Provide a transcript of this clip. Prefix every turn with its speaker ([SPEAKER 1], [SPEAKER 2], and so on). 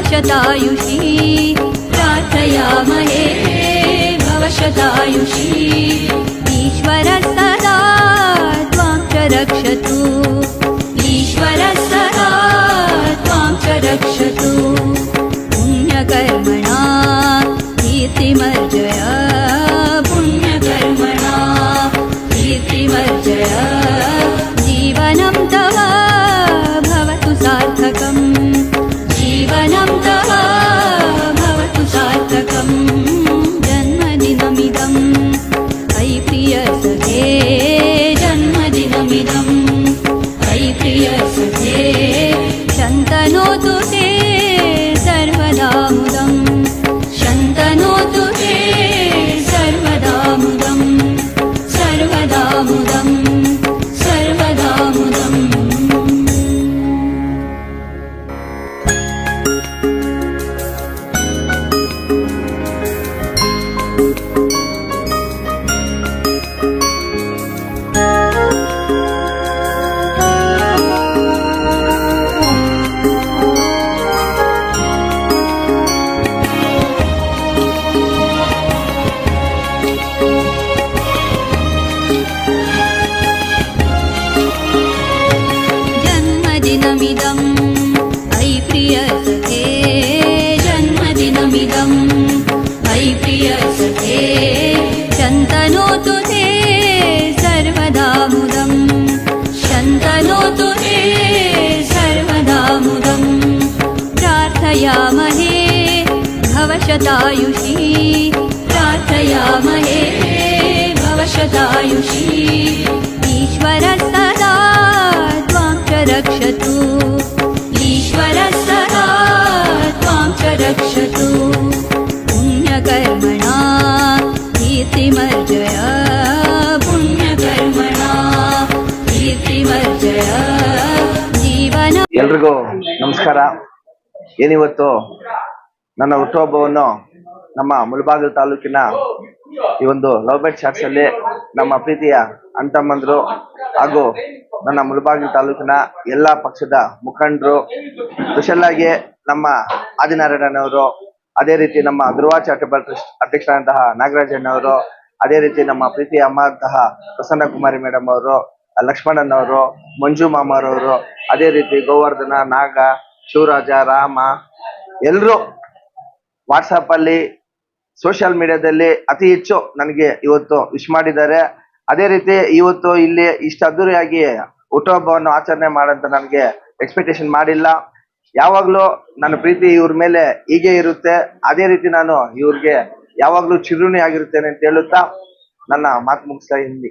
[SPEAKER 1] भवशतायुषी प्रार्थयामहे भवशतायुषी ईश्वरः सदा त्वां च रक्षतु। ईश्वरः सदा त्वां च रक्षतु। पुण्यकर्मणा कीर्तिमर्जय। पुण्यकर्मणा कीर्तिमर्जय जन्मदिनमिदम्। अयि प्रियसखे जन्मदिनमिदम्। अयि प्रियसखे शन्तनोतु ते सर्वदा मुदम्। शन्तनोतु ते सर्वदा मुदम्। प्रार्थयामहे भवशतायुषी। प्रार्थयामहे भवशतायुषी
[SPEAKER 2] ಎಲ್ರಿಗೂ ನಮಸ್ಕಾರ. ಏನಿವತ್ತು? ನನ್ನ ಹುಟ್ಟುಹಬ್ಬವನ್ನು ನಮ್ಮ ಮುಳಬಾಗಿಲು ತಾಲೂಕಿನ ಈ ಒಂದು ಲವ್ ಬೈಟ್ ಶಾಟ್ಸ್ ಅಲ್ಲಿ ನಮ್ಮ ಪ್ರೀತಿಯ ಅಂತಮ್ಮಂದ್ರು ಹಾಗೂ ನನ್ನ ಮುಳಬಾಗಿಲು ತಾಲೂಕಿನ ಎಲ್ಲಾ ಪಕ್ಷದ ಮುಖಂಡರು ಸ್ಪೆಷಲ್ಲಾಗಿ ನಮ್ಮ ಆದಿನಾರಾಯಣನವರು, ಅದೇ ರೀತಿ ನಮ್ಮ ಧ್ರುವ ಚಾರಿಟಬಲ್ ಟ್ರಸ್ಟ್ ಅಧ್ಯಕ್ಷರಾದಂತಹ ನಾಗರಾಜಣ್ಣವರು ಅದೇ ರೀತಿ ನಮ್ಮ ಪ್ರೀತಿಯ ಅಮ್ಮ ಅಂತಹ ಪ್ರಸನ್ನ ಕುಮಾರಿ ಮೇಡಮ್ ಅವರು ಲಕ್ಷ್ಮಣನವರು, ಮಂಜು ಮಾಮರವರು, ಅದೇ ರೀತಿ ಗೋವರ್ಧನ, ನಾಗ, ಶಿವರಾಜ, ರಾಮ ಎಲ್ಲರೂ ವಾಟ್ಸಪ್ ಅಲ್ಲಿ ಸೋಷಿಯಲ್ ಮೀಡಿಯಾದಲ್ಲಿ ಅತಿ ಹೆಚ್ಚು ನನಗೆ ಇವತ್ತು ವಿಶ್ ಮಾಡಿದ್ದಾರೆ. ಅದೇ ರೀತಿ ಇವತ್ತು ಇಲ್ಲಿ ಇಷ್ಟು ಅದ್ದೂರಿಯಾಗಿ ಹುಟ್ಟುಹಬ್ಬವನ್ನು ಆಚರಣೆ ಮಾಡಂತ ನನಗೆ ಎಕ್ಸ್ಪೆಕ್ಟೇಷನ್ ಮಾಡಿಲ್ಲ. ಯಾವಾಗ್ಲೂ ನನ್ನ ಪ್ರೀತಿ ಇವ್ರ ಮೇಲೆ ಹೀಗೆ ಇರುತ್ತೆ. ಅದೇ ರೀತಿ ನಾನು ಇವ್ರಿಗೆ ಯಾವಾಗ್ಲೂ ಚಿರುಣಿ ಆಗಿರುತ್ತೇನೆ ಅಂತ ಹೇಳುತ್ತಾ ನನ್ನ ಮಾತು ಮುಗಿಸ್ತಾ ಹಿಂದಿ